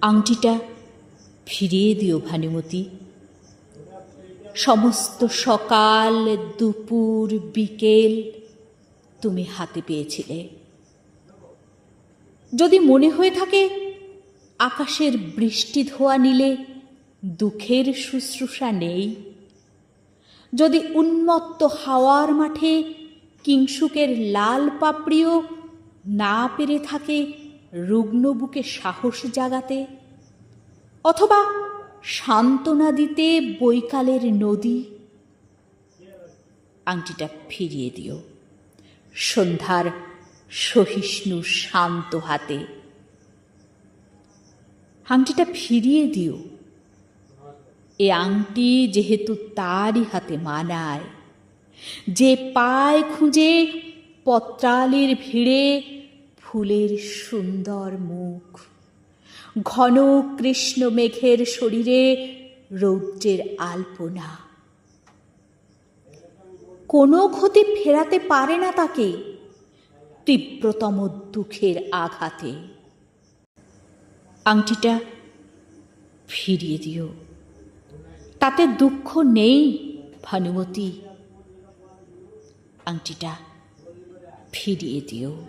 আংটিটা ফিরিয়ে দিও ভানুমতি। সমস্ত সকাল, দুপুর, বিকেল তুমি হাতে পেয়েছিলে। যদি মনে হয়ে থাকে আকাশের বৃষ্টি ধোয়া নিলে দুঃখের শুশ্রূষা নেই। যদি উন্মত্ত হাওয়ার মাঠে কিংসুকের লাল পাপড়িও না পেরে থাকে রুগ্ন বুকে সাহস জাগাতে অথবা সান্ত্বনা দিতে বৈকালের নদী। আংটিটা ফিরিয়ে দিও। সন্ধ্যার সহিষ্ণু শান্ত হাতে। আংটিটা ফিরিয়ে দিও। এ আংটি যেহেতু তারই হাতে মানায়, যে পায় খুঁজে পত্রালির ভিড়ে ফুলের সুন্দর মুখ। ঘন কৃষ্ণ মেঘের শরীরে রৌদ্রের আলপনা। কোনো ক্ষতি ফেরাতে পারে না তাকে, তীব্রতম দুঃখের আঘাতে। আংটিটা ফিরিয়ে দিও। তাতে দুঃখ নেই, ভানুমতি। আংটিটা ফিরিয়ে দিও।